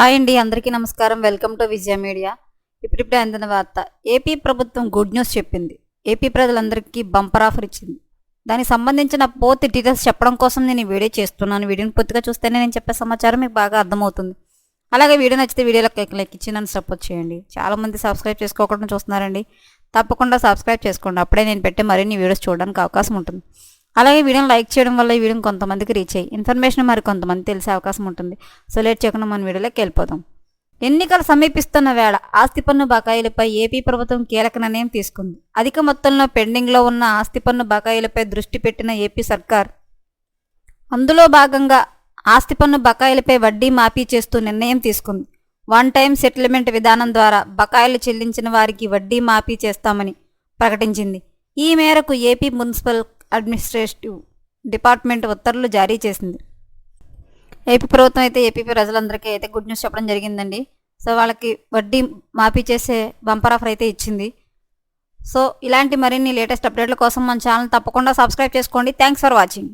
Hi అండి అందరికీ నమస్కారం. Welcome to Vijaya media. ఇప్పుడిప్పుడే అందిన వార్త. ఏపీ ప్రభుత్వం గుడ్ న్యూస్ చెప్పింది. ఏపీ ప్రజలందరికీ బంపర్ ఆఫర్ ఇచ్చింది. దానికి సంబంధించిన పూర్తి డీటెయిల్స్ చెప్పడం కోసం నేను వీడియో చేస్తున్నాను. వీడియోని పూర్తిగా చూస్తేనే నేను చెప్పే సమాచారం మీకు బాగా అర్థమవుతుంది. అలాగే వీడియో నచ్చితే వీడియోలో లైక్ ఇచ్చి నన్ను సపోర్ట్ చేయండి. చాలామంది సబ్స్క్రైబ్ చేసుకోకుండా చూస్తున్నారండి. తప్పకుండా సబ్స్క్రైబ్ చేసుకోండి. అప్పుడే నేను పెట్టే మరిన్ని వీడియోస్ చూడడానికి అవకాశం ఉంటుంది. అలాగే వీడియోని లైక్ చేయడం వల్ల ఈ వీడియోని కొంతమందికి రీచ్ అయ్యి ఇన్ఫర్మేషన్ మరి కొంతమంది తెలిసే అవకాశం ఉంటుంది. సో లేట్ చేయకుండా మన వీడియోలోకి వెళ్ళిపోదాం. ఎన్నికలు సమీపిస్తున్న వేళ ఆస్తి పన్ను బకాయిలపై ఏపీ ప్రభుత్వం కీలక నిర్ణయం తీసుకుంది. అధిక మొత్తంలో పెండింగ్లో ఉన్న ఆస్తి పన్ను బకాయిలపై దృష్టి పెట్టిన ఏపీ సర్కార్ అందులో భాగంగా ఆస్తి పన్ను బకాయిలపై వడ్డీ మాఫీ చేస్తూ నిర్ణయం తీసుకుంది. వన్ టైం సెటిల్మెంట్ విధానం ద్వారా బకాయిలు చెల్లించిన వారికి వడ్డీ మాఫీ చేస్తామని ప్రకటించింది. ఈ మేరకు ఏపీ మున్సిపల్ అడ్మినిస్ట్రేటివ్ డిపార్ట్మెంట్ ఉత్తర్వులు జారీ చేసింది. ఏపీ ప్రభుత్వం అయితే ఏపీ ప్రజలందరికీ అయితే గుడ్ న్యూస్ చెప్పడం జరిగిందండి. సో వాళ్ళకి వడ్డీ మాఫీ చేసే బంపర్ ఆఫర్ అయితే ఇచ్చింది. సో ఇలాంటి మరిన్ని లేటెస్ట్ అప్డేట్ల కోసం మన ఛానల్ తప్పకుండా సబ్స్క్రైబ్ చేసుకోండి. Thanks for watching.